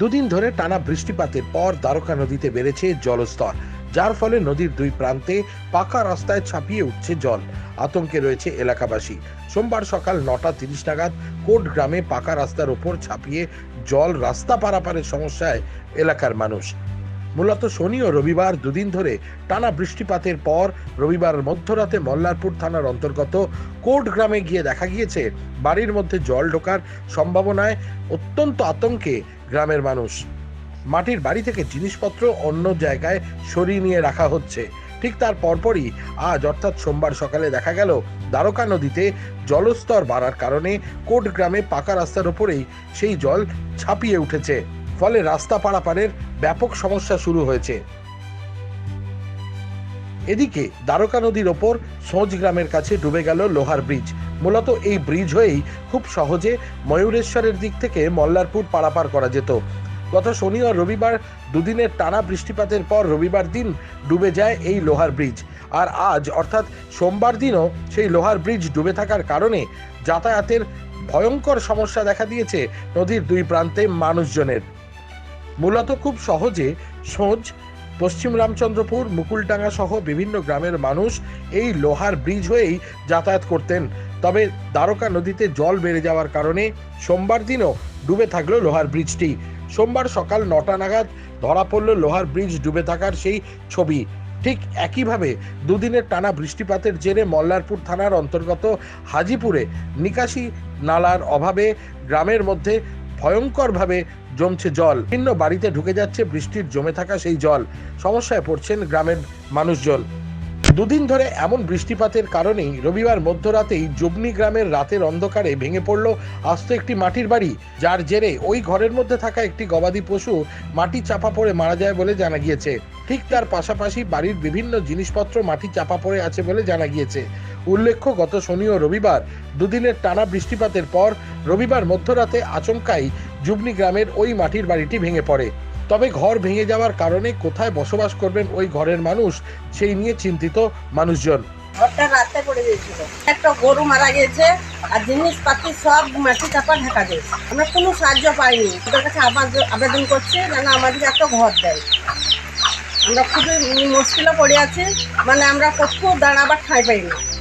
দুদিন ধরে টানা বৃষ্টিপাতের পর দ্বারকা নদীতে বেড়েছে জলস্তর, যার ফলে নদীর দুই প্রান্তে পাকা রাস্তায় ছাপিয়ে উঠছে জল। আতঙ্কে রয়েছে এলাকাবাসী। সোমবার সকাল নটা তিরিশ নাগাদ কোট গ্রামে পাকা রাস্তার ওপর ছাপিয়ে জল রাস্তা পারাপারের সমস্যায় এলাকার মানুষ। মূলত শনি ও রবিবার দুদিন ধরে টানা বৃষ্টিপাতের পর রবিবার মধ্যরাতে মল্লারপুর থানার অন্তর্গত কোট গ্রামে গিয়ে দেখা গিয়েছে, বাড়ির মধ্যে জল ঢোকার সম্ভাবনায় অত্যন্ত আতঙ্কে গ্রামের মানুষ। মাটির বাড়ি থেকে জিনিসপত্র অন্য জায়গায় সরিয়ে নিয়ে রাখা হচ্ছে। ঠিক তার পরপরই আজ অর্থাৎ সোমবার সকালে দেখা গেল, দ্বারকা নদীতে জলস্তর বাড়ার কারণে কোট গ্রামে পাকা রাস্তার ওপরেই সেই জল ছাপিয়ে উঠেছে। ফলে রাস্তা পারাপারের ব্যাপক সমস্যা শুরু হয়েছে। এদিকে দ্বারকা নদীর ওপর সোজ গ্রামের কাছে ডুবে গেল লোহার ব্রিজ। মূলত এই ব্রিজ হয়েই খুব সহজে ময়ূরেশ্বরের দিক থেকে মল্লারপুর পারাপার করা যেত। গত শনি ও রবিবার দুদিনের টানা বৃষ্টিপাতের পর রবিবার দিন ডুবে যায় এই লোহার ব্রিজ। আর আজ, অর্থাৎ সোমবার দিনও সেই লোহার ব্রিজ ডুবে থাকার কারণে যাতায়াতের ভয়ঙ্কর সমস্যা দেখা দিয়েছে নদীর দুই প্রান্তে মানুষজনের। মূলত খুব সহজে সোজ, পশ্চিম রামচন্দ্রপুর, মুকুলডাঙ্গা সহ বিভিন্ন গ্রামের মানুষ এই লোহার ব্রিজ হয়েই যাতায়াত করতেন। তবে দ্বারকা নদীতে জল বেড়ে যাওয়ার কারণে সোমবার দিনও ডুবে থাকল লোহার ব্রিজটি। সোমবার সকাল নটা নাগাদ ধরা পড়ল লোহার ব্রিজ ডুবে থাকার সেই ছবি। ঠিক একইভাবে দুদিনের টানা বৃষ্টিপাতের জেরে মল্লারপুর থানার অন্তর্গত হাজিপুরে নিকাশি নালার অভাবে গ্রামের মধ্যে ভয়ঙ্করভাবে জমছে জল। ভিন্ন বাড়িতে ঢুকে যাচ্ছে বৃষ্টির জমে থাকা সেই জল। সমস্যায় পড়ছেন গ্রামের মানুষজন। দুদিন ধরে এমন বৃষ্টিপাতের কারণেই রবিবার মধ্যরাতেই জবনি গ্রামের রাতের অন্ধকারে ভেঙে পড়ল আস্ত একটি মাটির বাড়ি, যার জেরে ওই ঘরের মধ্যে থাকা একটি গবাদি পশু মাটি চাপা পড়ে মারা যায় বলে জানা গিয়েছে। ঠিক তার পাশাপাশি বাড়ির বিভিন্ন জিনিসপত্র মাটি চাপা পড়ে আছে বলে জানা গিয়েছে। উল্লেখ্য, গত শনি ও রবিবার দুদিনের টানা বৃষ্টিপাতের পর রবিবার মধ্যরাতে আচমকাই জুবনি গ্রামের ওই মাটির বাড়িটি ভেঙে পড়ে। তবে ঘর ভেঙে যাওয়ার কারণে কোথায় বসবাস করবেন ওই ঘরের মানুষ সেই নিয়ে চিন্তিত মানুষজন। ঘরটা রাতে পড়ে গিয়েছিল। একটা গরু মারা গেছে আর জিনিসপাতি সব মাটি চাপা ঢাকা দিয়েছে। আমরা কোনো সাহায্য পাইনি। ওদের কাছে আবার- আবেদন করছি, যেন আমাদের একটা ঘর দেয়। আমরা খুবই মুশকিলে পড়ে আছি। মানে আমরা কোথাও দাঁড়াবার ঠাঁই পাইনি